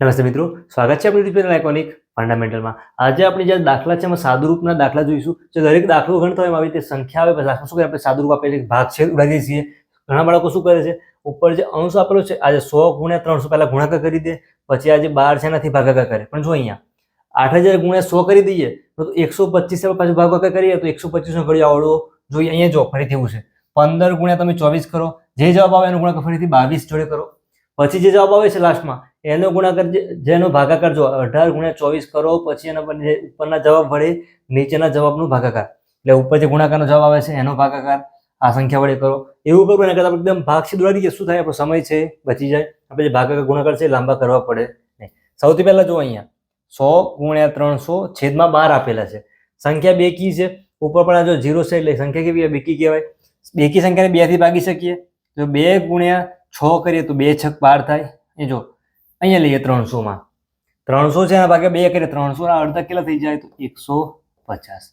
નમસ્તે મિત્રો, સ્વાગત છે આપણી રીતે આઇકોનિક ફંડામેન્ટલમાં. આજે આપણે જે દાખલા છે, એમાં સાદુરૂપના દાખલા જોઈશું. જો દરેક દાખલો ગણતો હોય એમાં આવી સંખ્યા આવે દાખલો શું કરે આપણે સાદુરૂપ આપે છે ભાગ છે ઉડાડીએ છીએ. ઘણા બાળકો શું કરે છે? ઉપર જે અંશ આપેલો છે, આજે સો ગુણ્યા ત્રણસો, પહેલા ગુણાકાર કરી દે, પછી આજે બાર છે, એનાથી ભાગાકાર કરે. પણ જો અહીંયા આઠ હજાર ગુણ્યા સો કરી દઈએ, તો એકસો પચીસ પાછું ભાગાકાર કરીએ, તો એકસો પચીસનો ઘડી આવડો જોઈએ. અહીંયા જો, ફરીથી એવું છે. પંદર ગુણ્યા તમે ચોવીસ કરો. જે જવાબ આવે એનો ગુણાકાર ફરીથી બાવીસ જોડે કરો. પછી જે જવાબ આવે છે લાસ્ટમાં એનો ગુણાકાર જેનો ભાગાકાર જો અઢાર ગુણ્યા ચોવીસ કરો, પછી એના પર ઉપરના જવાબ વડે નીચેના જવાબનો ભાગાકાર. એટલે ઉપર જે ગુણાકારનો જવાબ આવે છે, એનો ભાગાકાર. આ સંખ્યા વડે કરો. એવું કરવું એના કરતાં એકદમ ભાગશી દોડાવી દઈએ. શું થાય? આપણો સમય છે, બચી જાય. આપણે જે ભાગાકાર, ગુણાકાર છે લાંબા કરવા પડે નહીં. સૌથી પહેલાં જો અહીંયા. સો ગુણ્યા ત્રણસો છેદમાં બાર આપેલા છે. સંખ્યા બેકી છે. ઉપર પણ આ જો ઝીરો છે એટલે સંખ્યા કેવી? બેકી કહેવાય. બેકી સંખ્યાને બેથી ભાગી શકીએ. તો બે ગુણ્યા છ કરીએ તો બે છક બાર થાય. એ જો અહીંયા લઈએ ત્રણસોમાં. ત્રણસો છે એના ભાગે બે કરીએ, ત્રણસો ના અડધા કેટલા થઈ જાય? તો એકસો પચાસ.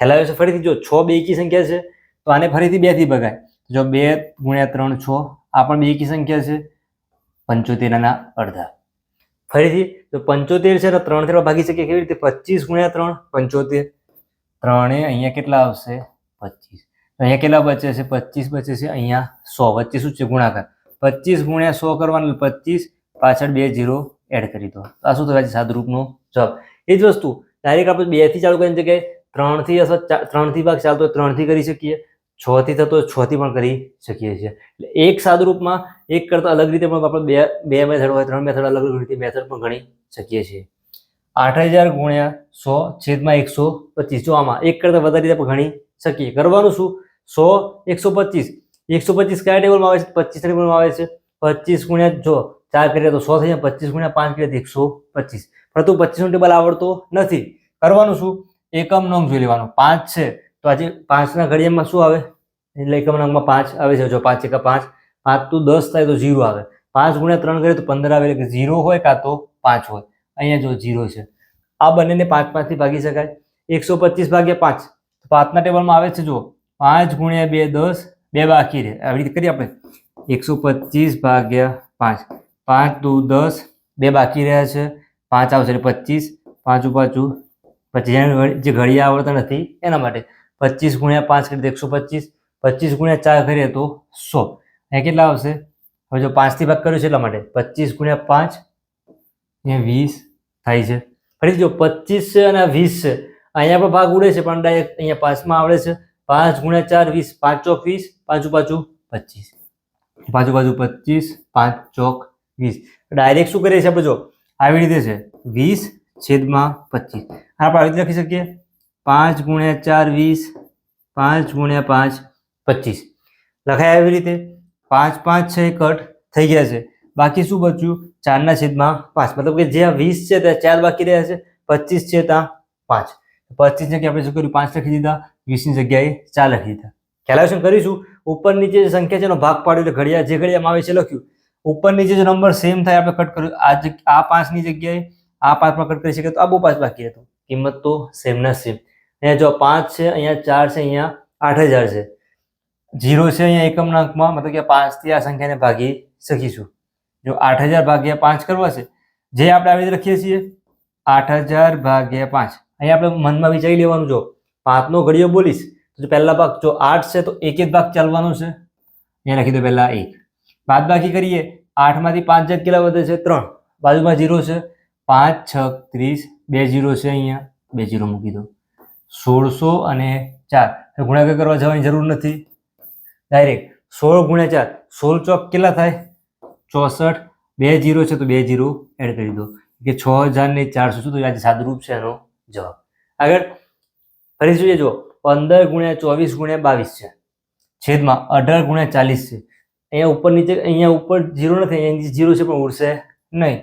ખ્યાલ આવ્યો છે? ફરીથી જો છ બે કી સંખ્યા છે, તો આને ફરીથી બેથી ભગાય. જો બે ગુણ્યા ત્રણ છ, આ પણ બે કી સંખ્યા છે પંચોતેરના અડધા. ફરીથી જો પંચોતેર છે, તો ત્રણ તેર ભાગી શકીએ કેવી રીતે? પચીસ ગુણ્યા ત્રણ, પંચોતેર. ત્રણે અહીંયા કેટલા આવશે? પચીસ. અહીંયા કેટલા બચે છે? પચીસ બચે છે, અહીંયા સો. વચ્ચે શું છે? ગુણાકાર. પચીસ ગુણ્યા સો કરવાનું પચીસ પાછળ બે જીરો એડ કરી દો. આ શું થશે સાદુરૂપનો જવાબ. એ જ વસ્તુ ડાયરેક્ટ આપણે બેથી ચાલુ કરીને જગ્યાએ ત્રણથી અથવા ચા- ત્રણથી ભાગ ચાલતો હોય ત્રણથી કરી શકીએ. છ થી થતો હોય છ થી પણ કરી શકીએ છીએ. એટલે એક સાદરૂપમાં એક કરતાં અલગ રીતે પણ આપણે બે બે મેથડ હોય, ત્રણ મેથડ અલગ રીતે મેથડ પણ ગણી શકીએ છીએ. આઠ હજાર ગુણ્યા સો છેદમાં એકસો પચીસ. જો આમાં એક કરતાં વધારે રીતે પણ ગણી શકીએ. કરવાનું શું? સો એકસો પચીસ. એકસો પચીસ કયા ટેબલમાં આવે છે? પચીસ ટેબલમાં આવે છે. પચીસ ગુણ્યા જો ચાર કરીએ તો સો થઈ જાય પચીસ ગુણ્યા પાંચ કરીએ એકસો પચીસ. પરંતુ પચીસનું ટેબલ આવડતો નથી. કરવાનું શું? એકમ નંગ જોઈ લેવાનું. પાંચ છે. તો આજે પાંચના ઘડિયામાં શું આવે? એટલે એકમ નંગમાં પાંચ આવે છે. જો પાંચ એકા પાંચ પાંચ તો દસ થાય તો ઝીરો આવે. પાંચ ગુણ્યા ત્રણ કરીએ તો પંદર આવે. એટલે ઝીરો હોય કાં તો પાંચ હોય. અહીંયા જો ઝીરો છે. આ બંનેને પાંચ પાંચથી ભાગી શકાય. એકસો પચીસ ભાગ્યા પાંચ. પાંચના ટેબલમાં આવે છે જો પાંચ ગુણ્યા બે દસ, બે બાકી રહે. આવી રીતે કરીએ આપણે. એકસો પચીસ ભાગ્યા પાંચ. પાંચ, દુ, દસ, બે બાકી રહ્યા છે. પાંચ આવશે એટલે પચીસ. પાંચું પાછું પછી જે ઘડિયા આવડતા નથી, એના માટે પચીસ ગુણ્યા પાંચ કરીએ તો એકસો પચીસ. પચીસ ગુણ્યા ચાર કરીએ તો સો. અહીંયા કેટલા આવશે? હવે જો પાંચથી ભાગ કર્યો છે એટલા માટે પચીસ ગુણ્યા પાંચ, અહીંયા વીસ થાય છે. ફરીથી જો પચીસ છે અને વીસ છે, અહીંયા પણ ભાગ ઉડે છે, પણ ડાયરેક્ટ અહીંયા પાંચમાં આવડે છે. પાંચ ગુણ્યા ચાર, વીસ. પાંચ ચોક વીસ પાછું પાછું પચીસ. પાછું પાછું પચીસ, પાંચ ચોક વીસ. ડાયરેક્ટ શું કરીએ છીએ આપણે જો? આવી રીતે છે. વીસ છેદમાં પચીસ. આપણે આવી રીતે લખી શકીએ? પાંચ ગુણ્યા ચાર વીસ, પાંચ ગુણ્યા પાંચ પચીસ. લખાય આવી રીતે. પાંચ પાંચ છે કટ થઈ ગયા છે. બાકી શું બચ્યું? ચારના છેદમાં પાંચ. મતલબ કે જ્યાં વીસ છે, ત્યાં ચાર બાકી રહ્યા છે. પચીસ છે, ત્યાં પાંચ. પચીસ જગ્યાએ આપણે શું કર્યું? પાંચ લખી દીધા. વીસની જગ્યાએ ચાર લખી દીધા. કેલ્ક્યુલેશન કરીશું. ઉપર નીચે જે સંખ્યા છે એનો ભાગ પાડ્યો એટલે ઘડિયા જે ઘડિયામાં આવે છે લખ્યું. ઉપર નીચે જે નંબર સેમ થાય, આપણે કટ કર્યું. આ આ પાંચની જગ્યાએ આ પાંચમાં કટ કરી શકીએ તો આ બહુ પાંચ બાકી હતું. કિંમત તો સેમ ના સેમ અહીંયા જો પાંચ છે, અહીંયા ચાર છે, અહીંયા આઠ હજાર છે. જીરો છે અહીંયા એકમના અંકમાં, મતલબ કે પાંચથી આ સંખ્યાને ભાગી શકીશું. જો આઠ હજાર ભાગ્યા પાંચ કરવા છે, જે આપણે આવી રીતે લખીએ છીએ, આઠ હજાર ભાગ્યા પાંચ. અહીંયા આપણે મનમાં વિચારી લેવાનું જો, પાંચનો ઘડિયો બોલીશ, તો પહેલા ભાગ જો આઠ છે, તો એક એક ભાગ ચાલવાનો છે. અહીંયા લખી દો પહેલા એક. બાદ બાકી કરીએ. આઠમાંથી પાંચ જાત કેટલા વધે છે? ત્રણ. બાજુમાં જીરો છે. પાંચ, છ, ત્રીસ, બે જીરો છે અહીંયા. બે જીરો મૂકી દો. સોળસો અને ચાર. ગુણાકાર કરવા જવાની જરૂર નથી. ડાયરેક્ટ સોળ ગુણ્યા ચાર. સોળ ચોક કેટલા થાય? ચોસઠ. બે જીરો છે તો બે જીરો એડ કરી દો. કે છ હજાર ને ચારસો શું? આજે સાદુરૂપ છે એનો જવાબ. આગળ. ફરી જોઈએ જો પંદર ગુણ્યા ચોવીસ ગુણ્યા બાવીસ છે. છેદમાં અઢાર ગુણ્યા ચાલીસ છે. અહીંયા ઉપર નીચે, અહીંયા ઉપર જીરો નથી, અહીંયા નીચે જીરો છે પણ ઉડશે નહીં.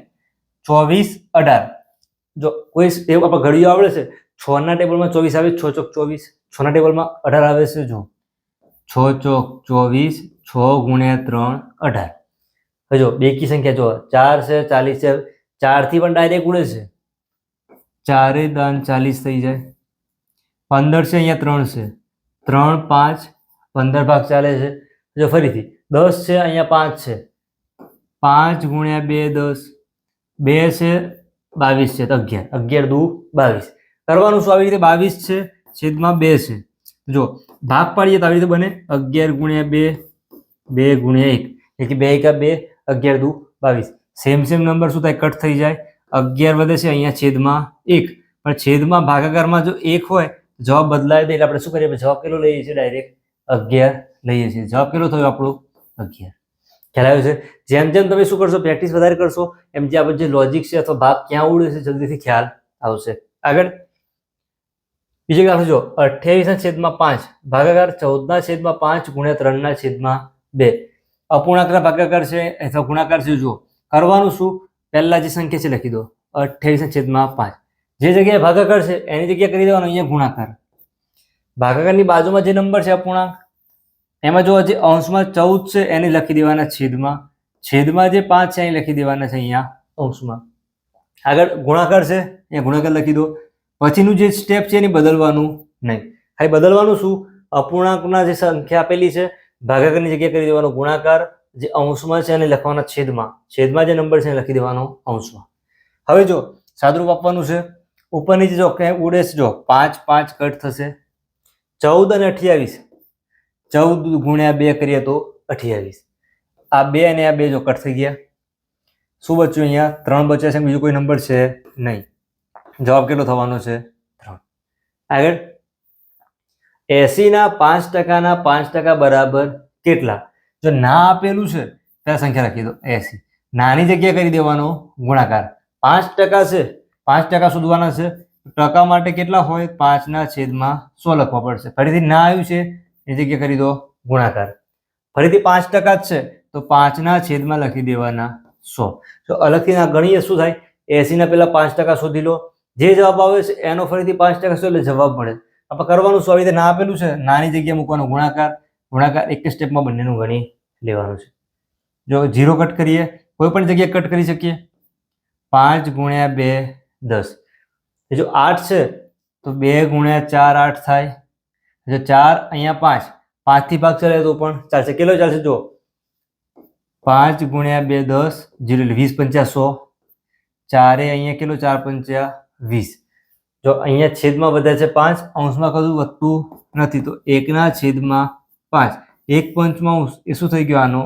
ચોવીસ, અઢાર. જો કોઈ ટેબ આપણે ઘડીઓ આવડે છે, છ ના ટેબલમાં ચોવીસ આવે, છ ચોક ચોવીસ. છ ના ટેબલમાં અઢાર આવે છે, જો. છ ચોક ચોવીસ, છ ગુણ્યા ત્રણ, અઢાર. હવે બેકી સંખ્યા જો, ચાર છે, ચાલીસ છે, ચારથી પણ ડાયરેક્ટ ઉડે છે. ચારે દાન ચાલીસ થઈ જાય. પંદર છે, અહીંયા ત્રણ છે. ત્રણ, પાંચ, પંદર ભાગ ચાલે છે. જો ફરીથી, દસ છે, અહીંયા પાંચ છે. પાંચ ગુણ્યા બે, દસ. બે છે, બાવીસ છે અગિયાર. અગિયાર દુ, બાવીસ. કરવાનું શું આવી રીતે? બાવીસ છે, છેદમાં બે છે. જો, ભાગ પાડીએ તો આવી રીતે બને. અગિયાર ગુણ્યા બે બે ગુણ્યા એક. એટલે બે એકા બે, અગિયાર દુ, બાવીસ. સેમ સેમ નંબર શું થાય? કટ થઈ જાય. અગિયાર વધે છે, અહીંયા છેદમાં એક. પણ છેદમાં ભાગાકારમાં જો એક હોય, જવાબ બદલાય તો એટલે આપણે શું કરીએ? જવાબ કેટલો લઈએ છીએ? ડાયરેક્ટ અગિયાર લઈએ છીએ. જવાબ કેટલો થયો આપણો? અગિયાર. ખ્યાલ આવ્યો છે? જેમ જેમ તમે શું કરશો પ્રેક્ટિસ વધારે કરશો, એમ જે આપણે જે લોજિક છે અથવા ભાગ ક્યાં ઉડે છે, જલ્દીથી ખ્યાલ આવશે. આગળ. બીજો દાખલો જો અઠ્યાવીસના છેદમાં પાંચ, ભાગાકાર ચૌદના છેદમાં પાંચ, ગુણ્યા ત્રણના છેદમાં બે. અપૂર્ણાંકના ભાગાકાર છે, અથવા ગુણાકાર છે જો કરવાનું શું? પહેલા જે સંખ્યા છે, લખી દો. અઠ્યાવીસના છેદમાં પાંચ. જે જગ્યાએ ભાગાકાર છે, એની જગ્યાએ કરી દેવાનો, અહીંયા ગુણાકાર. ભાગાકારની બાજુમાં જે નંબર છે, અપૂર્ણાંક એમાં જો જે અંશમાં ચૌદ છે, એને લખી દેવાના છેદમાં. છેદમાં જે પાંચ છે અહીં લખી દેવાના છે અહીંયા અંશમાં. આગળ ગુણાકાર છે, અહીંયા ગુણાકાર લખી દો. પછીનું જે સ્ટેપ છે, એને બદલવાનું નહીં. ખાલી બદલવાનું શું? અપૂર્ણાંકના જે સંખ્યા આપેલી છે, ભાગાકારની જગ્યાએ કરી દેવાનો ગુણાકાર જે અંશમાં છે, એને લખવાના છેદમાં. છેદમાં જે નંબર છે, એને લખી દેવાનો અંશમાં. હવે જો, સાદરૂપ આપવાનું છે. ઉપર નીચે જો ક્યાંય ઉડે છે, જો પાંચ પાંચ કટ થશે. ચૌદ અને અઠ્યાવીસ. ચૌદ ગુણ્યા બે કરીએ તો અઠ્યાવીસ. આ બે અને આ બે જો કટ થઈ ગયા, શું બચ્યું અહીંયા? ત્રણ બચ્યા છે, બીજો કોઈ નંબર છે નહીં. જવાબ કેટલો થવાનો છે? ત્રણ. આગળ. એસીના પાંચ ટકાના પાંચ ટકા બરાબર કેટલા? જો ના આપેલું છે ત્યાં સંખ્યા લખી દો, એસી. નાની જગ્યાએ કરી દેવાનો ગુણાકાર. પાંચ ટકા છે, પાંચ ટકા શોધવાના છે. ટકા માટે કેટલા હોય? પાંચના છેદમાં સો લખવા પડશે. ફરીથી ના આવ્યું છે એ જગ્યાએ કરી દો ગુણાકાર. ફરીથી પાંચ ટકા જ છે. તો પાંચના છેદમાં લખી દેવાના સો. તો અલગથી ના ગણીએ શું થાય? એસીના પહેલા પાંચ ટકા શોધી લો. જે જવાબ આવે છે એનો ફરીથી પાંચ ટકા એટલે જવાબ મળે. આપણે કરવાનું શું? આવી રીતે ના આપેલું છે? નાની જગ્યાએ મૂકવાનો ગુણાકાર. ગુણાકાર એક સ્ટેપમાં બંનેનું ગણી લેવાનું છે. જો જીરો કટ કરીએ કોઈ પણ જગ્યાએ કટ કરી શકીએ. પાંચ ગુણ્યા બે દસ. જો આઠ છે તો બે ગુણ્યા ચાર આઠ થાય જો ચાર અહીંયા પાંચ. પાંચથી ભાગ ચાલે તો પણ ચાલશે. કેટલો ચાલશે જો પાંચ ગુણ્યા બે દસ જીરો વીસ પંચા સો. ચારે અહીંયા કેટલો? ચાર પંચા વીસ. જો અહીંયા છેદમાં બધા છે પાંચ, અંશમાં કશું વધતું નથી. તો એકના છેદમાં પાંચ. એક પંચમાંશ એ શું થઈ ગયો? આનો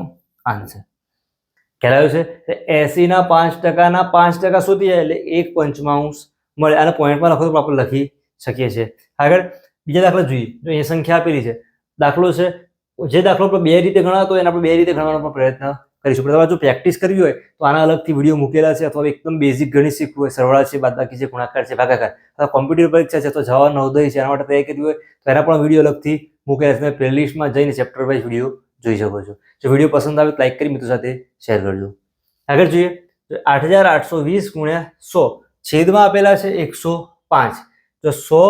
આન્સર આવ્યો છે? તો એસીના પાંચ ટકાના પાંચ ટકા સુધી એટલે એક પંચમાંશ મળે. આને પોઈન્ટમાં લખો તો આપણે લખી શકીએ છીએ. આગળ બીજા દાખલા જોઈએ. જો અહીંયા સંખ્યા આપેલી છે. દાખલો છે, જે દાખલો આપણે બે રીતે ગણાતો એને આપણે બે રીતે ગણવાનો પણ પ્રયત્ન કરીશું. પણ તમારે જો પ્રેક્ટિસ કરવી હોય, તો આના અલગથી વીડિયો મૂકેલા છે અથવા એકદમ બેઝિક ગણિત શીખવું હોય, સરવાળા છે, બાદબાકી છે, ગુણાકાર છે, ભાગાકાર. અથવા કોમ્પ્યુટર પરીક્ષા છે અથવા જવા નવોદય છે, એના માટે તૈયારી કરવી હોય, તો એના પણ વીડિયો અલગથી મૂકેલા છે. તમે પ્લેલિસ્ટમાં જઈને ચેપ્ટર વાઇઝ વીડિયો જોઈ શકો છો. જો વીડિયો પસંદ આવે તો લાઇક કરી, મિત્રો સાથે શેર કરજો. આગળ જોઈએ. આઠ હજાર આઠસો વીસ ગુણ્યા સો છેદમાં આપેલા છે એકસો પાંચ. તો સો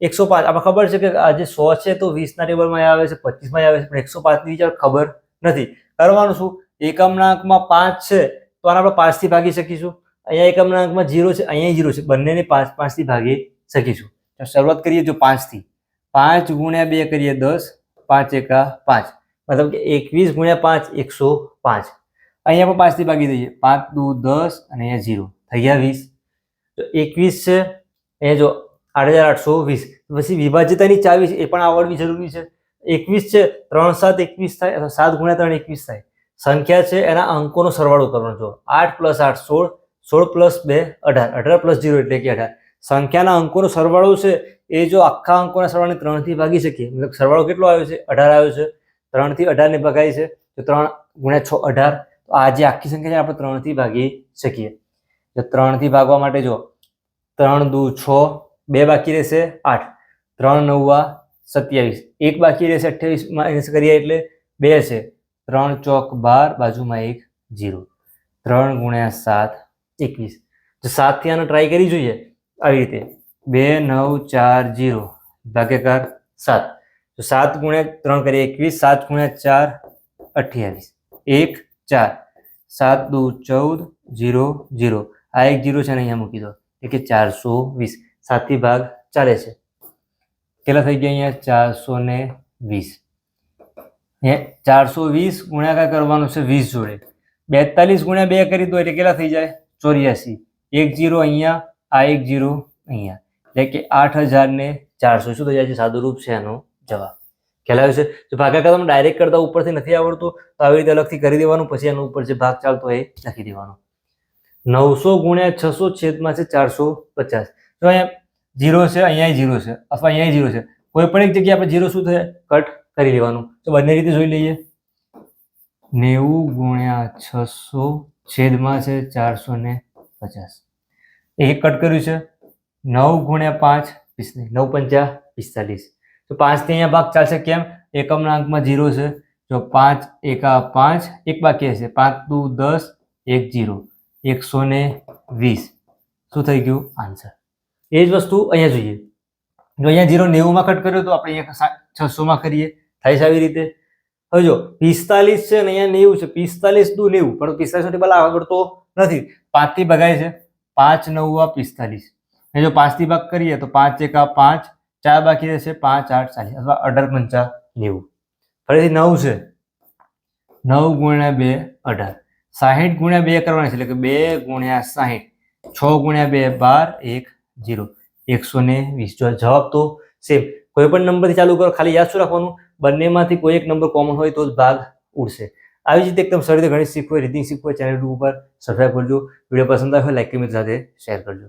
એકસો પાંચ. આપણે ખબર છે કે આજે સો છે તો વીસના ટેબલમાં આવે છે, પચીસમાં આવે છે, પણ એકસો પાંચની વિચાર ખબર નથી. કરવાનું શું? એકમના અંકમાં પાંચ છે, તો આને આપણે પાંચથી ભાગી શકીશું. અહીંયા એકમના અંકમાં જીરો છે, અહીંયા જીરો છે. બંનેને પાંચ પાંચથી ભાગી શકીશું. તો શરૂઆત કરીએ જો પાંચથી પાંચ ગુણ્યા બે કરીએ દસ, પાંચ એકા પાંચ. મતલબ કે એકવીસ ગુણ્યા પાંચ, એકસો પાંચ. અહીંયા પણ પાંચથી ભાગી દઈએ. પાંચ દુ દસ અને અહીંયા જીરો. થઈ ગયા વીસ. તો એકવીસ છે, અહીંયા જો આઠ હજાર આઠસો વીસ. પછી વિભાજ્યતાની ચાવીસ એ પણ આવડવી જરૂરી છે. એકવીસ છે, ત્રણ સાત એકવીસ થાય, અથવા સાત ગુણ્યા ત્રણ એકવીસ થાય. સંખ્યા છે, એના અંકોનો સરવાળો કરવાનો. જો આઠ પ્લસ આઠ સોળ સોળ પ્લસ બે અઢાર. અઢાર પ્લસ જીરો એટલે કે અઢાર. સંખ્યાના અંકોનો સરવાળો છે, એ જો આખા અંકોના સરવાળાને ત્રણથી ભાગી શકીએ, મતલબ સરવાળો કેટલો આવ્યો છે? અઢાર આવ્યો છે. ત્રણથી અઢારને ભગાય છે, તો ત્રણ ગુણ્યા છ અઢાર. તો આ જે આખી સંખ્યા છે, આપણે ત્રણથી ભાગી શકીએ. તો ત્રણથી ભાગવા માટે જો ત્રણ દુ છ બે બાકી રહેશે આઠ. ત્રણ નવવા સત્યાવીસ. એક બાકી રહેશે અઠ્યાવીસ માઇનસ કરીએ એટલે બે છે. ત્રણ ચોક બાર, બાજુમાં એક જીરો. ત્રણ ગુણ્યા સાત, એકવીસ. તો સાતથી આનો ટ્રાય કરી જોઈએ આવી રીતે. બે, નવ, ચાર, જીરો. ભાગ્યાકાર સાત. તો સાત ગુણ્યા ત્રણ કરીએ એકવીસ, સાત ગુણ્યા ચાર, અઠ્યાવીસ. એક, ચાર. સાત, દુ, ચૌદ, જીરો જીરો. આ એક જીરો છે ને અહીંયા મૂકી દો. એટલે કે ચારસો વીસ. સાતથી ભાગ ચાલે છે. કેટલા થઈ ગયા અહીંયા? ચારસો ને વીસ. ચારસો વીસ ગુણાકાર કરવાનો છે વીસ જોડે. બેતાલીસ ગુણ્યા બે કરી દો એટલે કેટલા થઈ જાય? ચોર્યાસી. એક જીરો અહીંયા, આ એક જીરો અહીંયા. એટલે કે આઠ હજાર ને ચારસો. શું થઈ જાય છે? સાદુરૂપ છે એનો જવાબ. ખ્યાલ છે? જો ભાગાકાર તમે ડાયરેક્ટ કરતા ઉપરથી નથી આવડતું, તો આવી રીતે અલગથી કરી દેવાનું. પછી એનો ઉપર જે ભાગ ચાલતો એ લખી દેવાનો. નવસો ગુણ્યા છસો છેદમાં છે ચારસો પચાસ. તો અહીંયા જીરો છે, અહીંયા જીરો છે, અથવા અહીંયા જીરો છે. કોઈ પણ એક જગ્યાએ આપણે જીરો શું થાય? કટ કરી લેવાનું. તો બંને રીતે જોઈ લઈએ. નેવું ગુણ્યા છસો છેદમાં છે ચારસો ને પચાસ. એક કટ કર્યું છે. નવ ગુણ્યા પાંચ, પિસ્તાલીસ. નવ પંચા પિસ્તાલીસ. તો પાંચથી અહીંયા ભાગ ચાલશે કેમ? એકમના અંકમાં જીરો છે. જો પાંચ એકા પાંચ, એક બાકી હશે. પાંચ દુ દસ, એક જીરો એકસો ને વીસ. શું થઈ ગયું? આન્સર એ જ વસ્તુ અહીંયા જોઈએ. જો અહીંયા જીરો નેવુંમાં કટ કર્યો તો આપણે અહીંયા છસોમાં કરીએ. થાય છે આવી રીતે. હવે જો, પિસ્તાલીસ છે અને અહીંયા નેવું છે. પિસ્તાલીસ દુ નેવું, પણ પિસ્તાલીસ ટેબલ આગળ તો નથી. પાંચથી ભગાય છે. પાંચ નવ પિસ્તાલીસ. અને જો પાંચથી ભાગ કરીએ તો પાંચ એકા પાંચ, ચાર બાકી રહેશે પાંચ આઠ ચાલીસ, અથવા અઢાર પંચા નેવું. ફરીથી નવ છે. નવ ગુણ્યા બે, અઢાર. સાહીઠ ગુણ્યા બે કરવાના છે, એટલે કે બે ગુણ્યા સાહીઠ. છ ગુણ્યા બે, બાર, એક જીરો. એકસો ને વીસ. જો જવાબ તો સેમ કોઈ પણ નંબરથી ચાલુ કરો, ખાલી યાદ શું રાખવાનું? બંનેમાંથી કોઈ એક નંબર કોમન હોય તો જ ભાગ ઉડશે. આવી જ રીતે એકદમ સરળ રીતે ગણિત શીખવું રીડિંગ શીખવું ચેનલ ઉપર સબસ્ક્રાઈબ કરજો. વીડિયો પસંદ આવે લાઈક મિત્ર સાથે શેર કરજો.